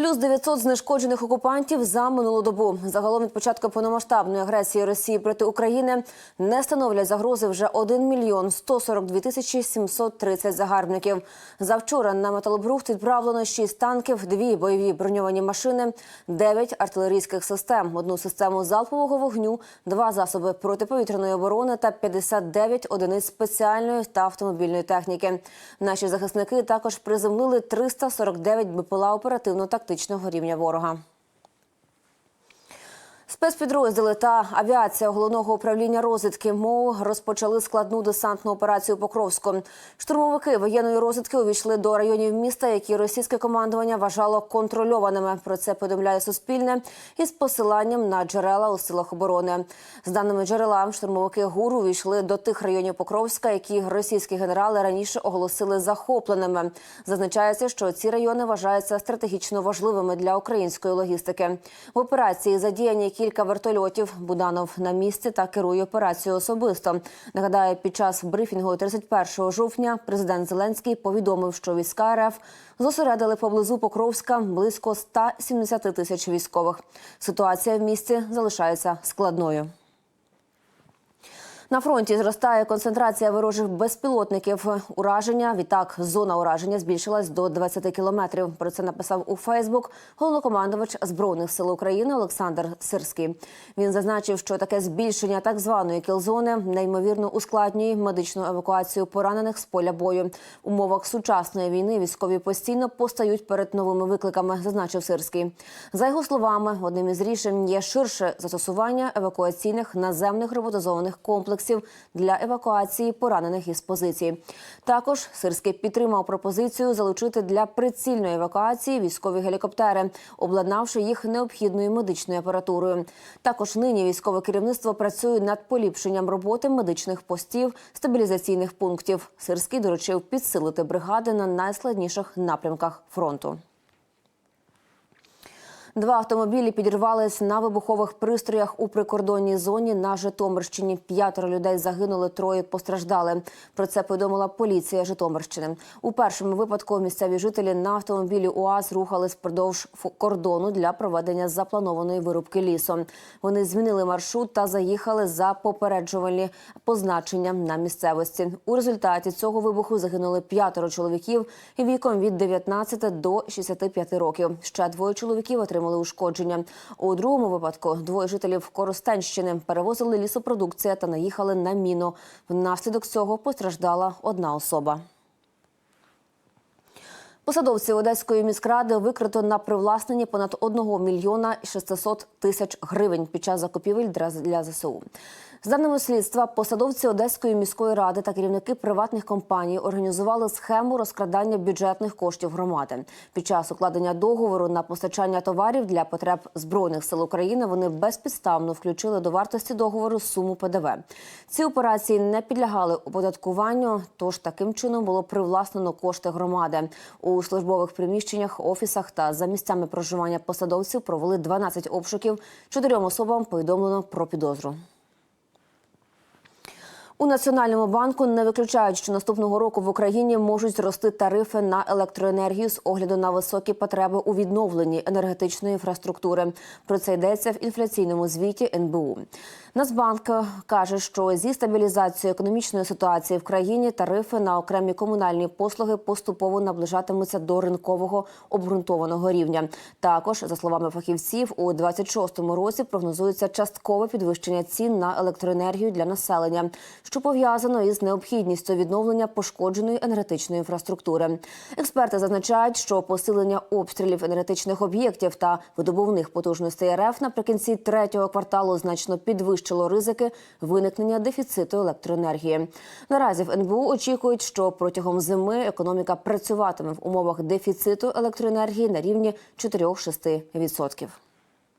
Плюс 900 знешкоджених окупантів за минулу добу. Загалом від початку повномасштабної агресії Росії проти України не становлять загрози вже 1 мільйон 142 тисячі 730 загарбників. Завчора на металобрухт відправлено 6 танків, 2 бойові броньовані машини, 9 артилерійських систем, одну систему залпового вогню, 2 засоби протиповітряної оборони та 59 одиниць спеціальної та автомобільної техніки. Наші захисники також приземлили 349 БПЛА оперативно-тактичного рівня ворога. Спецпідрозділи та авіація головного управління розвідки МОУ розпочали складну десантну операцію Покровську. Штурмовики воєнної розвідки увійшли до районів міста, які російське командування вважало контрольованими. Про це повідомляє Суспільне із посиланням на джерела у силах оборони. З даними джерела, штурмовики ГУР увійшли до тих районів Покровська, які російські генерали раніше оголосили захопленими. Зазначається, що ці райони вважаються стратегічно важливими для української логістики. В операції задіяні кілька вертольотів. Буданов на місці та керує операцією особисто. Нагадаю, під час брифінгу 31 жовтня президент Зеленський повідомив, що війська РФ зосередили поблизу Покровська близько 170 тисяч військових. Ситуація в місті залишається складною. На фронті зростає концентрація ворожих безпілотників. Ураження відтак зона ураження збільшилась до 20 кілометрів. Про це написав у Фейсбук головнокомандувач збройних сил України Олександр Сирський. Він зазначив, що таке збільшення так званої кілзони неймовірно ускладнює медичну евакуацію поранених з поля бою. В умовах сучасної війни військові постійно постають перед новими викликами, зазначив Сирський. За його словами, одним із рішень є ширше застосування евакуаційних наземних роботизованих комплексів для евакуації поранених із позицій. Також Сирський підтримав пропозицію залучити для прицільної евакуації військові гелікоптери, обладнавши їх необхідною медичною апаратурою. Також нині військове керівництво працює над поліпшенням роботи медичних постів, стабілізаційних пунктів. Сирський доручив підсилити бригади на найскладніших напрямках фронту. Два автомобілі підірвались на вибухових пристроях у прикордонній зоні на Житомирщині. П'ятеро людей загинули, троє постраждали. Про це повідомила поліція Житомирщини. У першому випадку місцеві жителі на автомобілі УАЗ рухались впродовж кордону для проведення запланованої вирубки лісу. Вони змінили маршрут та заїхали за попереджувальні позначення на місцевості. У результаті цього вибуху загинули п'ятеро чоловіків віком від 19 до 65 років. Ще двоє чоловіків отримали отримали ушкодження. У другому випадку двоє жителів Коростенщини перевозили лісопродукція та наїхали на міну. Внаслідок цього постраждала одна особа. Посадовці Одеської міськради викрито на привласненні понад 1 мільйона 600 тисяч гривень під час закупівель для ЗСУ. З даними слідства, посадовці Одеської міської ради та керівники приватних компаній організували схему розкрадання бюджетних коштів громади. Під час укладення договору на постачання товарів для потреб збройних сил України вони безпідставно включили до вартості договору суму ПДВ. Ці операції не підлягали оподаткуванню, тож таким чином було привласнено кошти громади. У службових приміщеннях, офісах та за місцями проживання посадовців провели 12 обшуків. Чотирьом особам повідомлено про підозру. У Національному банку не виключають, що наступного року в Україні можуть зрости тарифи на електроенергію з огляду на високі потреби у відновленні енергетичної інфраструктури. Про це йдеться в інфляційному звіті НБУ. Нацбанк каже, що зі стабілізацією економічної ситуації в країні тарифи на окремі комунальні послуги поступово наближатимуться до ринкового обґрунтованого рівня. Також, за словами фахівців, у 2026 році прогнозується часткове підвищення цін на електроенергію для населення що пов'язано із необхідністю відновлення пошкодженої енергетичної інфраструктури. Експерти зазначають, що посилення обстрілів енергетичних об'єктів та видобувних потужностей РФ наприкінці третього кварталу значно підвищило ризики виникнення дефіциту електроенергії. Наразі в НБУ очікують, що протягом зими економіка працюватиме в умовах дефіциту електроенергії на рівні 4-6%.